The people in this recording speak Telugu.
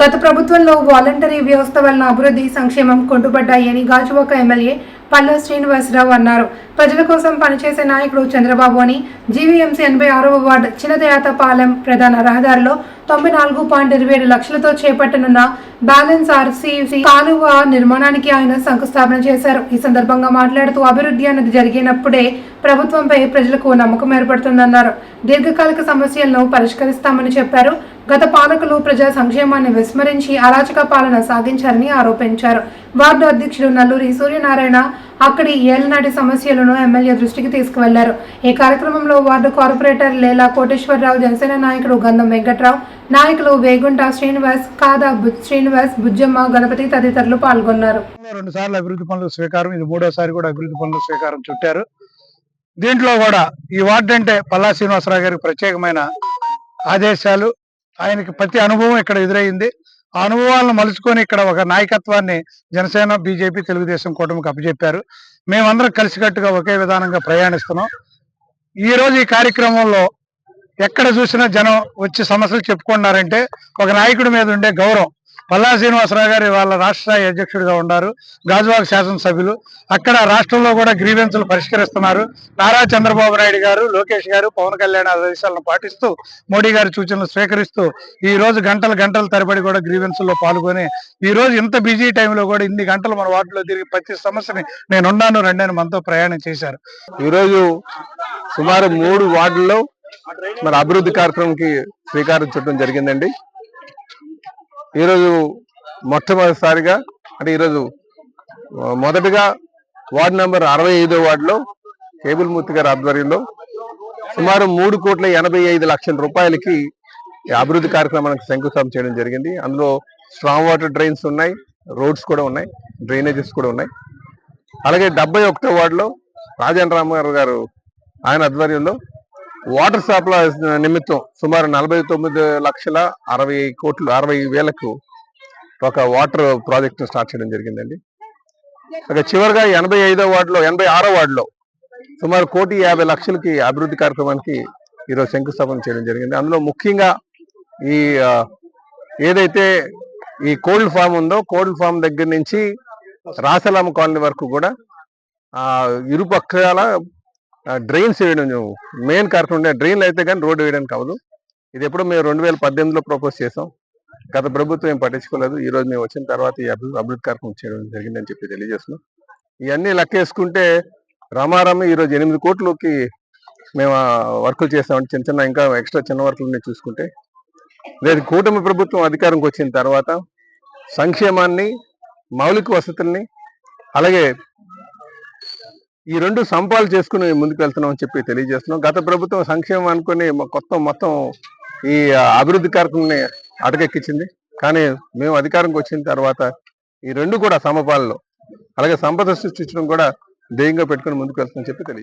గత ప్రభుత్వంలో వాలంటరీ వ్యవస్థ వలన అభివృద్ధి సంక్షేమం కుంటుపడ్డాయని గాజువాక ఎమ్మెల్యే పల్లా శ్రీనివాసరావు అన్నారు. ప్రజల కోసం పనిచేసే నాయకుడు చంద్రబాబు అని జీవీఎంసీ ఎనభై ఆరవ వార్డు చిన్నదయాతపాలెం ప్రధాన రహదారిలో తొంభై నాలుగు పాయింట్ ఇరవై ఏడు లక్షలతో చేపట్టనున్న బ్యాలెన్స్ ఆర్సీసీ కాలువ నిర్మాణానికి ఆయన శంకుస్థాపన చేశారు. ఈ సందర్భంగా మాట్లాడుతూ అభివృద్ధి అన్నది జరిగినప్పుడే ప్రభుత్వంపై ప్రజలకు నమ్మకం ఏర్పడుతుందన్నారు. దీర్ఘకాలిక సమస్యలను పరిష్కరిస్తామని చెప్పారు. గత పాలకులు ప్రజా సంక్షేమాన్ని విస్మరించి అరాచక పాలన సాగించారని ఆరోపించారు. వార్డు అధ్యక్షుడు నల్లూరి సూర్యనారాయణ అక్కడి ఏళ్ళనాటి సమస్యలను ఎమ్మెల్యే దృష్టికి తీసుకువెళ్ళారు. ఈ కార్యక్రమంలో వార్డు కార్పొరేటర్ లేలా కోటేశ్వరరావు జనసేన నాయకుడు గంధం వెంకట్రావు నాయకులు వేగుంట శ్రీనివాస్ కాదా శ్రీనివాస్ బుజ్జమ్మ గణపతి తదితరులు పాల్గొన్నారు. రెండు సార్లు అభివృద్ధి పనులు స్వీకారం ఇది మూడోసారి కూడా అభివృద్ధి పనులు స్వీకారం చుట్టారు. దీంట్లో కూడా ఈ వార్డు అంటే పల్లా శ్రీనివాసరావు గారికి ప్రత్యేకమైన ఆదేశాలు ఆయనకి ప్రతి అనుభవం ఇక్కడ ఎదురైంది. ఆ అనుభవాలను మలుచుకొని ఇక్కడ ఒక నాయకత్వాన్ని జనసేన బీజేపీ తెలుగుదేశం కూటమికి అప్పచెప్పారు. మేమందరం కలిసికట్టుగా ఒకే విధానంగా ప్రయాణిస్తున్నాం. ఈ రోజు ఈ కార్యక్రమంలో ఎక్కడ చూసినా జనం వచ్చి సమస్యలు చెప్పుకున్నారంటే ఒక నాయకుడి మీద ఉండే గౌరవం. పల్లా శ్రీనివాసరావు గారు వాళ్ళ రాష్ట్ర అధ్యక్షుడిగా ఉన్నారు గాజువాక శాసనసభ్యులు. అక్కడ రాష్ట్రంలో కూడా గ్రీవెన్సులు పరిష్కరిస్తున్నారు. నారా చంద్రబాబు నాయుడు గారు లోకేష్ గారు పవన్ కళ్యాణ్ ఆదేశాలను పాటిస్తూ మోడీ గారి సూచనలు స్వీకరిస్తూ ఈ రోజు గంటలు గంటల తరబడి కూడా గ్రీవెన్సుల్లో పాల్గొని ఈ రోజు ఇంత బిజీ టైంలో కూడా ఇన్ని గంటలు మన వార్డులో తిరిగి ప్రతి సమస్యని నేను ఉన్నాను రండి అని మనతో ప్రయాణం చేశారు. ఈరోజు సుమారు మూడు వార్డుల్లో మన అభివృద్ధి కార్యక్రమంకి శ్రీకారం చుట్టడం జరిగిందండి. ఈరోజు మొట్టమొదటిసారిగా అంటే ఈరోజు మొదటిగా మొదటగా వార్డు నెంబర్ అరవై ఐదో వార్డులో కేబుల్ మూర్తి గారి ఆధ్వర్యంలో సుమారు మూడు కోట్ల ఎనభై ఐదు లక్షల రూపాయలకి అభివృద్ధి కార్యక్రమానికి శంకుస్థాపన చేయడం జరిగింది. అందులో స్ట్రాంగ్ వాటర్ డ్రైన్స్ ఉన్నాయి రోడ్స్ కూడా ఉన్నాయి డ్రైనేజెస్ కూడా ఉన్నాయి. అలాగే డెబ్బై ఒకటో వార్డులో రాజేంద్ర రామారావు గారు ఆయన ఆధ్వర్యంలో వాటర్ సప్లై నిమిత్తం సుమారు నలభై తొమ్మిది లక్షల అరవై కోట్లు అరవై వేలకు ఒక వాటర్ ప్రాజెక్ట్ను స్టార్ట్ చేయడం జరిగిందండి. ఇక చివరిగా ఎనభై ఐదో వార్డులో ఎనభై ఆరో వార్డులో సుమారు కోటి యాభై లక్షలకి అభివృద్ధి కార్యక్రమానికి ఈరోజు శంకుస్థాపన చేయడం జరిగింది. అందులో ముఖ్యంగా ఈ ఏదైతే ఈ కోల్డ్ ఫామ్ ఉందో కోల్డ్ ఫామ్ దగ్గర నుంచి రాసలామ కాలనీ వరకు కూడా ఇరుపక్షాల డ్రైన్స్ వేయడం మెయిన్ కారణం ఉండే డ్రైన్లు అయితే కానీ రోడ్డు వేయడానికి అవ్వదు. ఇది ఎప్పుడో మేము రెండు వేల పద్దెనిమిదిలో ప్రపోజ్ చేసాం. గత ప్రభుత్వం ఏం పట్టించుకోలేదు. ఈ రోజు మేము వచ్చిన తర్వాత ఈ అభివృద్ధి అభివృద్ధి కార్యక్రమం చేయడం జరిగిందని చెప్పి తెలియజేస్తున్నాం. ఇవన్నీ లెక్కేసుకుంటే రమారమ ఈరోజు ఎనిమిది కోట్లకి మేము వర్కులు చేస్తామంటే చిన్న చిన్న ఇంకా ఎక్స్ట్రా చిన్న వర్కులు చూసుకుంటే. లేదు కూటమి ప్రభుత్వం అధికారంకి వచ్చిన తర్వాత సంక్షేమాన్ని మౌలిక వసతుల్ని అలాగే ఈ రెండు సంపాలు చేసుకుని ముందుకు వెళ్తున్నాం అని చెప్పి తెలియజేస్తున్నాం. గత ప్రభుత్వం సంక్షేమం అనుకుని కొత్త మొత్తం ఈ అభివృద్ధి కార్యక్రమాన్ని అటకెక్కించింది. కానీ మేము అధికారంకి వచ్చిన తర్వాత ఈ రెండు కూడా సమపాలలో అలాగే సంపద సృష్టించడం కూడా ధ్యేయంగా పెట్టుకుని ముందుకు వెళ్తున్నాం చెప్పి తెలియజేస్తున్నాం.